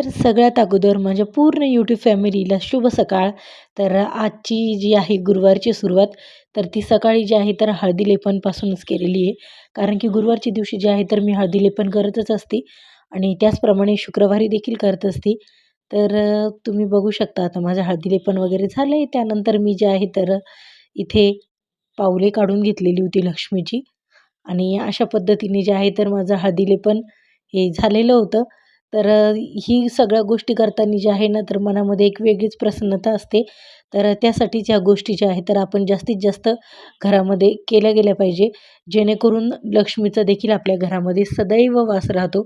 तर सगळ्यात अगोदर माझ्या पूर्ण यूट्यूब फॅमिलीला शुभ सकाळ. तर आजची जी आहे गुरुवारची सुरुवात तर ती सकाळी जी आहे तर हळदी लेपनपासूनच केलेली आहे. कारण की गुरुवारच्या दिवशी जे आहे तर मी हळदी लेपन करतच असते. आणि त्याचप्रमाणे शुक्रवारी देखील करत असते. तर तुम्ही बघू शकता आता माझं हळदी लेपन वगैरे झालं आहे त्यानंतर मी जे आहे तर इथे पावले काढून घेतलेली होती लक्ष्मीची. आणि अशा पद्धतीने जे आहे तर माझं हळदी लेपन हे झालेलं होतं. तर ही सगळ्या गोष्टी करताना जे आहे ना तर मनामध्ये एक वेगळीच प्रसन्नता असते. तर त्यासाठीच ह्या गोष्टी ज्या आहेत तर आपण जास्तीत जास्त घरामध्ये केल्या गेल्या पाहिजे. जेणेकरून लक्ष्मीचा देखील आपल्या घरामध्ये सदैव वास राहतो.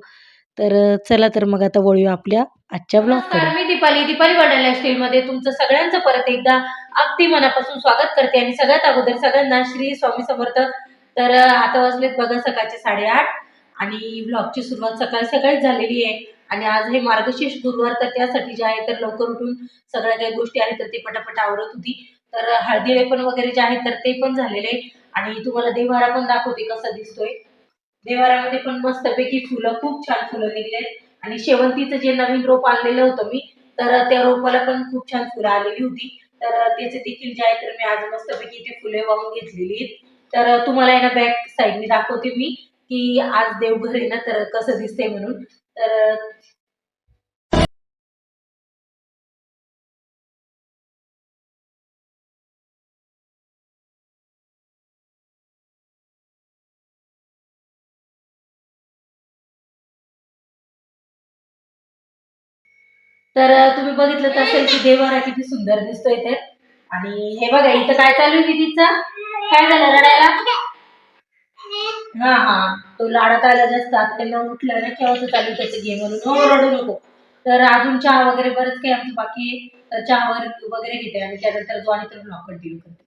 तर चला तर मग आता वळूया आपल्या आजच्या ब्लॉगकडे मी दीपाली दीपाली वडाल्या मध्ये तुमचं सगळ्यांचं परत एकदा अगदी मनापासून स्वागत करते. आणि सगळ्यात अगोदर सगळ्यांना श्री स्वामी समर्थ. तर आता वाजलेत बघा सकाळचे साडेआठ. आणि ब्लॉगची सुरुवात सकाळी सकाळीच झालेली आहे. आणि आज हे मार्गशीर्ष गुरुवार तर त्यासाठी जे आहे तर लवकर उठून सगळ्या काही गोष्टी आहेत तर ते पटापट आवरत होती. तर हळदी लेपन वगैरे जे आहे तर ते पण झालेले आणि तुम्हाला देवारा पण दाखवते कसा दिसतोय. देवारामध्ये पण मस्तपैकी फुलं खूप छान फुलं निघले आणि शेवंतीचं जे नवीन रोप आणलेलं होतं मी तर त्या रोपाला पण खूप छान फुलं आलेली होती. तर त्याचे देखील जे आहे तर मी आज मस्तपैकी ते फुले वाहून घेतलेली आहेत. तर तुम्हाला आहे ना बॅक साईडने दाखवते मी की आज देवघर आहे ना तर कसं दिसतंय म्हणून. तर तर तुम्ही बघितलं असेल की देवारा किती सुंदर दिसतोय ते आणि हे बघा इथं काय चालू आहे तिचा काय झालं रडायला? हा हा. तो लाडात आला जास्त आता त्यांना उठलं ना केव्हाच चालू त्याचं गेम म्हणून. हो, रडू नको. तर अजून चहा वगैरे बरंच काही आमचं बाकी चहा वगैरे वगैरे घेते आणि त्यानंतर जो आणि तर ब्लॉग कंटिन्यू करते.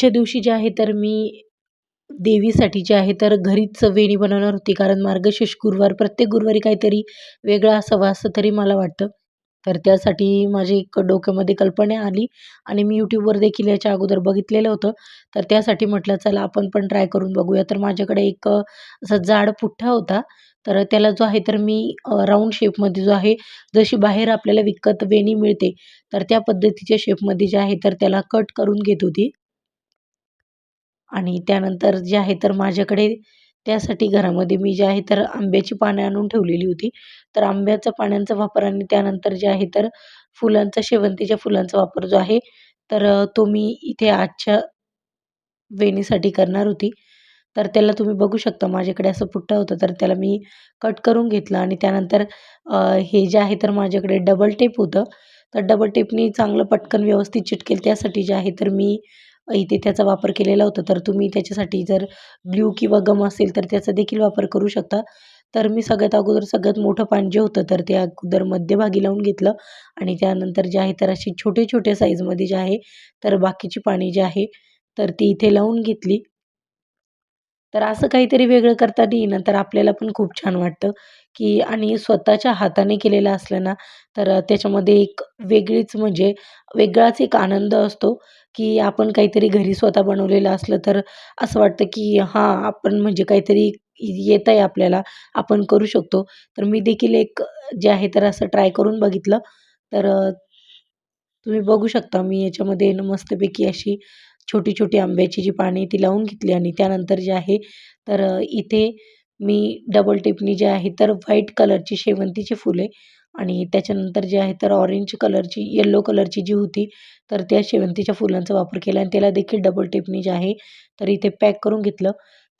आजच्या दिवशी जे आहे तर मी देवीसाठी जे आहे तर घरीच वेणी बनवणार होती. कारण मार्गशीर्ष गुरुवार प्रत्येक गुरुवारी काहीतरी वेगळा असावा असं तरी मला वाटतं. तर त्यासाठी माझी एक डोक्यामध्ये कल्पना आली आणि मी यूट्यूबवर देखील याच्या अगोदर बघितलेलं होतं. तर त्यासाठी म्हटलं चला आपण पण ट्राय करून बघूया. तर माझ्याकडे एक असा जाड पुठ्ठा होता. तर त्याला जो आहे तर मी राऊंड शेपमध्ये जो आहे जशी बाहेर आपल्याला विकत वेणी मिळते तर त्या पद्धतीच्या शेपमध्ये जे आहे तर त्याला कट करून घेत होती. आणि त्यानंतर जे आहे तर माझ्याकडे त्यासाठी घरामध्ये मी जे आहे तर आंब्याची पाने आणून ठेवलेली होती. तर आंब्याच्या पाण्यांचा वापर आणि त्यानंतर जे आहे तर फुलांचा शेवंतीच्या फुलांचा वापर जो आहे तर तो मी इथे आजच्या वेणीसाठी करणार होती. तर त्याला तुम्ही बघू शकता माझ्याकडे असं पुट्टा होतं तर त्याला मी कट करून घेतलं आणि त्यानंतर हे जे आहे तर माझ्याकडे डबल टेप होतं. तर डबल टेपनी चांगलं पटकन व्यवस्थित चिटकेल त्यासाठी जे आहे तर मी इथे त्याचा वापर केलेला होता. तर तुम्ही त्याच्यासाठी जर ग्ल्यू किंवा गम असेल तर त्याचा देखील वापर करू शकता. तर मी सगळ्यात अगोदर सगळ्यात मोठं पान जे होतं तर ते अगोदर मध्यभागी लावून घेतलं. आणि त्यानंतर जे आहे तर अशी छोटे छोटे साईजमध्ये जे आहे तर बाकीची पाणी जे आहे तर ती इथे लावून घेतली. तर असं काहीतरी वेगळं करता येईन तर आपल्याला पण खूप छान वाटतं की आणि स्वतःच्या हाताने केलेलं असलं ना तर त्याच्यामध्ये एक वेगळीच म्हणजे वेगळाच एक आनंद असतो की आपण काहीतरी घरी स्वतः बनवलेलं असलं तर असं वाटतं की हां आपण म्हणजे काहीतरी येत आहे आपल्याला आपण करू शकतो. तर मी देखील एक जे आहे तर असं ट्राय करून बघितलं. तर तुम्ही बघू शकता मी याच्यामध्ये मस्तपैकी अशी छोटी छोटी आंब्याची जी पाने ती लावून घेतली आणि त्यानंतर जे आहे तर इथे मी डबल टिपनी जे आहे तर व्हाईट कलरची शेवंतीची फुले आणि त्याच्यानंतर जे आहे तर ऑरेंज कलरची येल्लो कलरची जी होती तर त्या शेवंतीच्या फुलांचा वापर केला आणि त्याला देखील डबल टेपनी जे आहे तर इथे पॅक करून घेतलं.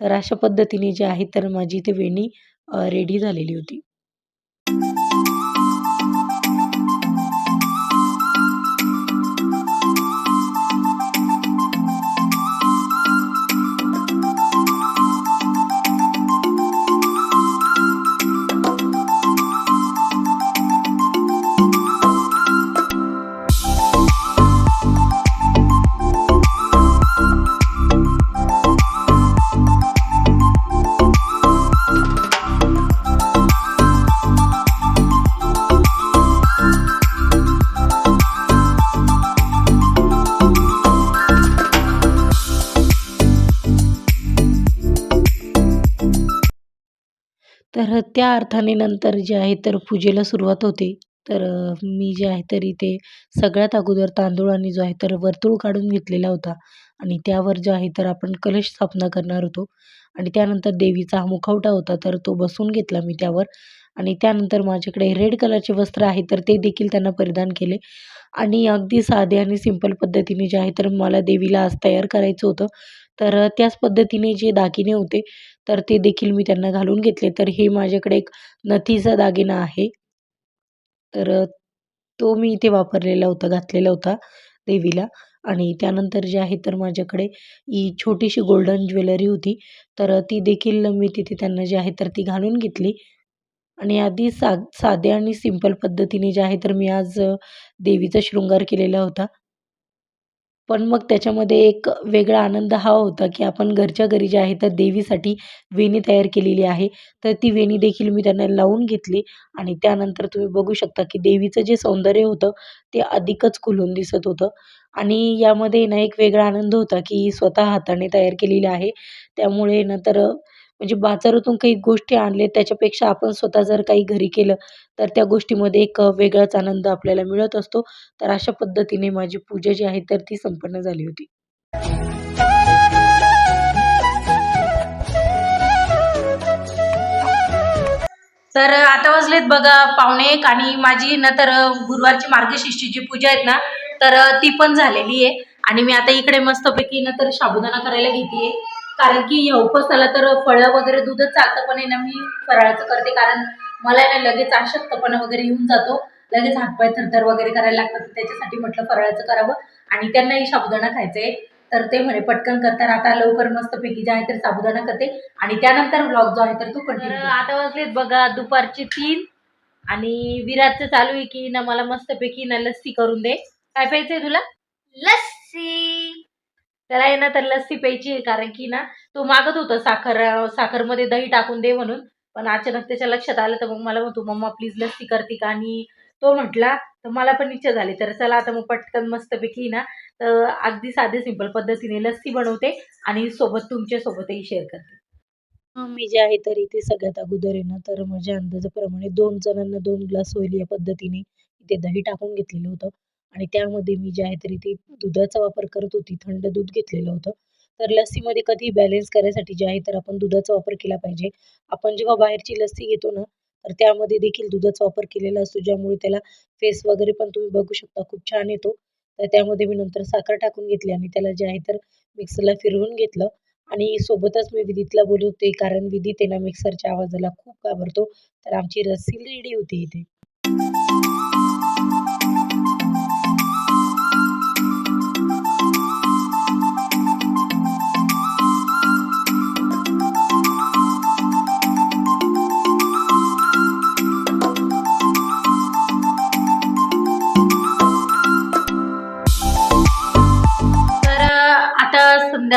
तर अशा पद्धतीने जे आहे तर माझी इथे वेणी रेडी झालेली होती. तर त्या अर्थाने नंतर जे आहे तर पूजेला सुरुवात होते. तर मी जे आहे तर इथे सगळ्यात अगोदर तांदूळ आणि जो आहे तर वर्तुळ काढून घेतलेला होता. आणि त्यावर जो आहे तर आपण कलश स्थापना करणार होतो. आणि त्यानंतर देवीचा हा मुखवटा होता तर तो बसवून घेतला मी त्यावर. आणि त्यानंतर माझ्याकडे रेड कलरचे वस्त्र आहे तर ते देखील त्यांना परिधान केले. आणि अगदी साधे आणि सिंपल पद्धतीने जे आहे तर मला देवीला आज तयार करायचं होतं. तर त्याच पद्धतीने जे दागिने होते तर ते देखील मी त्यांना घालून घेतले. तर हे माझ्याकडे एक नथीचा दागिना आहे. तर तो मी इथे वापरलेला होता घातलेला होता देवीला. आणि त्यानंतर जे आहे तर माझ्याकडे ही छोटीशी गोल्डन ज्वेलरी होती. तर ती देखील मी तिथे त्यांना जे आहे तर ती घालून घेतली. आणि आधी सा साध्या आणि सिंपल पद्धतीने जे आहे तर मी आज देवीचा शृंगार केलेला होता. पण मग त्याच्यामध्ये एक वेगळा आनंद हा होता की आपण घरच्या घरी जे आहे तर देवीसाठी वेणी तयार केलेली आहे. तर ती वेणी देखील मी त्यांना लावून घेतली आणि त्यानंतर तुम्ही बघू शकता की देवीचं जे सौंदर्य होतं ते अधिकच खुलून दिसत होतं. आणि यामध्ये ना एक वेगळा आनंद होता की स्वतः हाताने तयार केलेली आहे. त्यामुळे नंतर म्हणजे बाजारातून काही गोष्टी आणले त्याच्यापेक्षा आपण स्वतः जर काही घरी केलं तर त्या गोष्टीमध्ये एक वेगळाच आनंद आपल्याला मिळत असतो. तर अशा पद्धतीने माझी पूजा जी आहे तर ती संपन्न झाली होती. तर आता वाजलेत बघा पावणे एक आणि माझी ना तर गुरुवारची मार्गशीर्षीची पूजा आहेत ना तर ती पण झालेली आहे. आणि मी आता इकडे मस्तपैकी ना तर साबुदाणा करायला घेते कारण की या उपवासाला तर फळं वगैरे दूधच चालतं पण आहे ना मी फराळाचं करते. कारण मला आहे ना लगेच अशक्तपणा वगैरे येऊन जातो. लगेच हातपाय थरथर वगैरे करायला लागतात. त्याच्यासाठी म्हटलं फराळाचं करावं आणि त्यांनाही साबुदाणा खायचा आहे तर ते म्हणे पटकन करतात आता लवकर मस्तपैकी जे आहे तर साबुदाणा करते. आणि त्यानंतर ब्लॉग जो आहे तर तो कंटिन्यू आता वाजलेत बघा दुपारचे तीन आणि विराटचं चालू आहे की ना मला मस्तपैकी ना लस्सी करून दे. काय प्यायचंय तुला? लस्सी. त्याला आहे ना तर लस्सी प्यायची आहे कारण की ना तो मागत होता साखर साखरमध्ये दही टाकून दे म्हणून. पण अचानक त्याच्या लक्षात आलं तर मग मला म्हणतो मम्मा प्लीज लस्सी करते का? आणि तो म्हटला तर मला पण इच्छा झाली. तर चला आता मग पटकन मस्तपैकी ना तर अगदी साधे सिंपल पद्धतीने लस्सी बनवते आणि सोबत तुमच्या सोबतही शेअर करते मी जे आहे तर इथे सगळ्यात अगोदर आहे ना तर माझ्या अंदाजाप्रमाणे दोन जणांना दोन ग्लास होईल या पद्धतीने इथे दही टाकून घेतलेलं होतं. आणि त्यामध्ये मी जे आहे तर इथे दुधाचा वापर करत होती थंड दूध घेतलेलं होतं. तर लस्सीमध्ये कधी बॅलेन्स करायसाठी जे आहे तर आपण दुधाचा वापर केला पाहिजे. आपण जेव्हा बाहेरची लस्सी घेतो ना तर त्यामध्ये देखील दुधाचा वापर केलेला असतो ज्यामुळे त्याला फेस वगैरे पण तुम्ही बघू शकता खूप छान येतो. तर त्यामध्ये मी नंतर साखर टाकून घेतली आणि त्याला जे आहे तर मिक्सरला फिरवून घेतलं. आणि सोबतच मी विधीतला बोलवते कारण विदीत आहे ना मिक्सरच्या आवाजाला खूप घाबरतो तर आमची रस्सी रेडी होती इथे.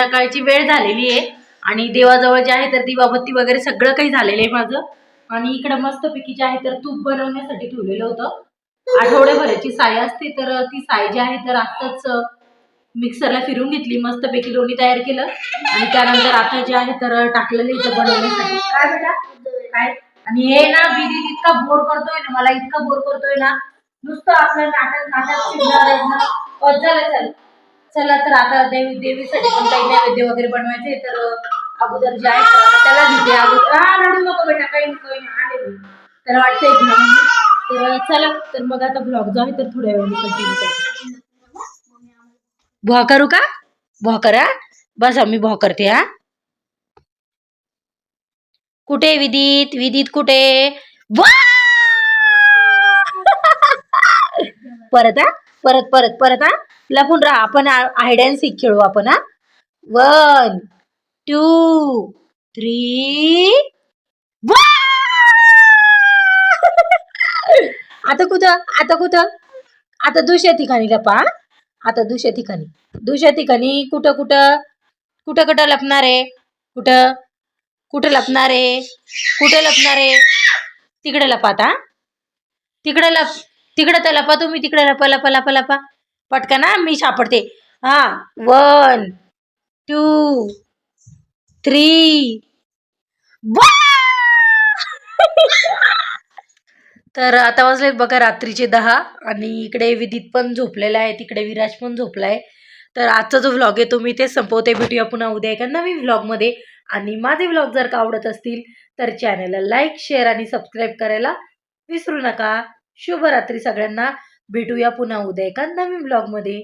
संध्याकाळची वेळ झालेली आहे. आणि देवाजवळ जे आहे तर दिवाबत्ती वगैरे सगळं काही झालेलं आहे माझं. आणि इकडं मस्तपैकी जे आहे तर तूप बनवण्यासाठी ठेवलेलं होतं. आठवड्याभराची साय असते तर ती साय जी आहे तर आत्ताच मिक्सरला फिरून घेतली मस्तपैकी लोणी तयार केलं. आणि त्यानंतर आता जे आहे तर टाकलेलं इथं बनवण्यासाठी. काय बेटा? काय? आणि हे ना विधी इतका बोर करतोय ना मला इतका बोर करतोय ना. नुसतं आपलं नाटक नाटक शिकणार आहे ना. झालं चल चला तर आता देवी देवीसाठी पण काही नैवेद्य वगैरे बनवायचे तर अगोदर जे आहे त्याला घेते. अगोदर हा रडू नको बेटा काही नाही काही आले त्याला वाटतंय की ना तर चला तर मग आता ब्लॉग जो आहे तर थोड्या वेळाने कंटिन्यू करते भुवा करू का? भुवा करा. बस मी भुवा करते हा. कुठे विदित? विदित कुठे? परत हा. परत परत परत हा. लपून राहा. आपण हाईड अँड सीक खेळू आपण हा. वन टू थ्री आता कुठं? आता कुठं? आता दुसऱ्या ठिकाणी लपा आता दुसऱ्या ठिकाणी. दुसऱ्या ठिकाणी कुठं कुठं? कुठं कुठं लपणार आहे? कुठं? कुठं लपणार आहे? कुठं लपणार आहे? तिकडे लपा आता तिकडे लप तिकडे तर लपा तुम्ही तिकडे लपा लपा लपा लपा. पटकन ना मी सापडते. हा वन टू थ्री तर आता वाजले बघा रात्रीचे दहा आणि इकडे विदित पण झोपलेला आहे तिकडे विराज पण झोपला आहे तर आजचा जो व्लॉग आहे तो मी तेच संपवते. भेटूया पुन्हा उद्या एका नवीन व्लॉगमध्ये आणि माझे व्लॉग जर का आवडत असतील तर चॅनलला लाईक शेअर आणि सबस्क्राईब करायला विसरू नका. शुभरात्री सगळ्यांना. भेटूया पुन्हा उद्या एका नवीन ब्लॉगमध्ये